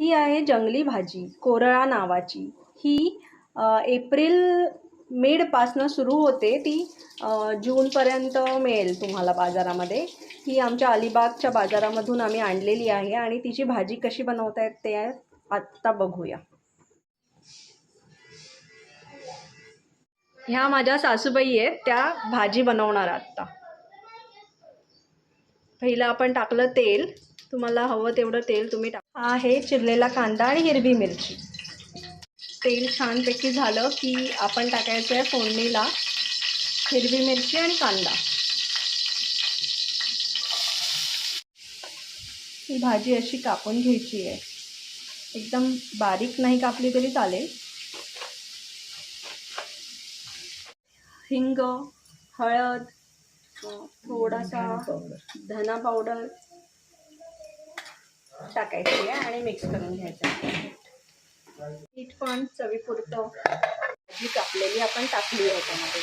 ही आहे जंगली भाजी कोरळा नावाची. ही एप्रिल मेडपासनं सुरू होते. ती जूनपर्यंत मिळेल तुम्हाला बाजारामध्ये. ही आमच्या अलिबागच्या बाजारामधून आम्ही आणलेली आहे आणि तिची भाजी कशी बनवतायत ते आत्ता बघूया. ह्या माझ्या सासूबाई आहेत त्या भाजी बनवणार आत्ता पहिलं आपण टाकलं तेल. तुम्हाला हवं तेवढं तेल तुम्ही टाक. हा आहे चिरलेला कांदा आणि हिरवी मिरची. तेल छानपैकी झालं की आपण टाकायचं आहे फोडणीला हिरवी मिरची आणि कांदा. ही भाजी अशी कापून घ्यायची आहे. एकदम बारीक नाही कापली तरी चालेल. हिंग हळद थोडासा धना पावडर टाकायची आहे आणि मिक्स करून घ्यायचं मीठ पण चवीपुरतं भाजी कापलेली आपण टाकली आहे त्यामध्ये.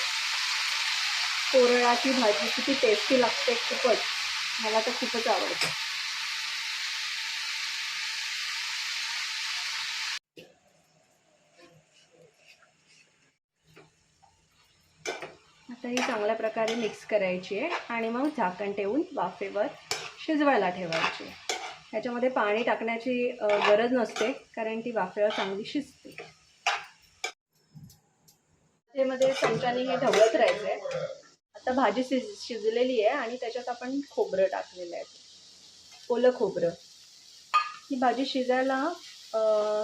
कोरळाची भाजी किती टेस्टी लागते खूपच. मला तर खूपच आवडते. आता ही चांगल्या प्रकारे मिक्स करायची आहे आणि मग झाकण ठेवून वाफेवर शिजवायला ठेवायची आहे. ह्याच्यामध्ये पाणी टाकण्याची गरज नसते कारण ती वाफेवर चांगली शिजते. त्यामध्ये चमच्याने हे ढवळत राहायचं आहे आता भाजी शिज शिजलेली आहे आणि त्याच्यात आपण खोबरं टाकलेलं आहे. ओलं खोबरं. ही भाजी शिजायला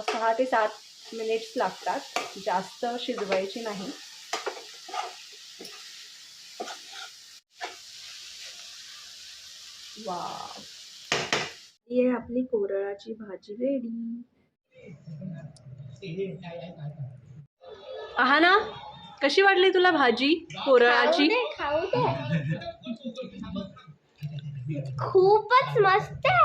सहा ते सात मिनिट्स लागतात. जास्त शिजवायची नाही. वा ही आहे आपली कोरळाची भाजी रेडी. आहा ना? कशी वाटली तुला भाजी कोरळाची? खूपच मस्त आहे.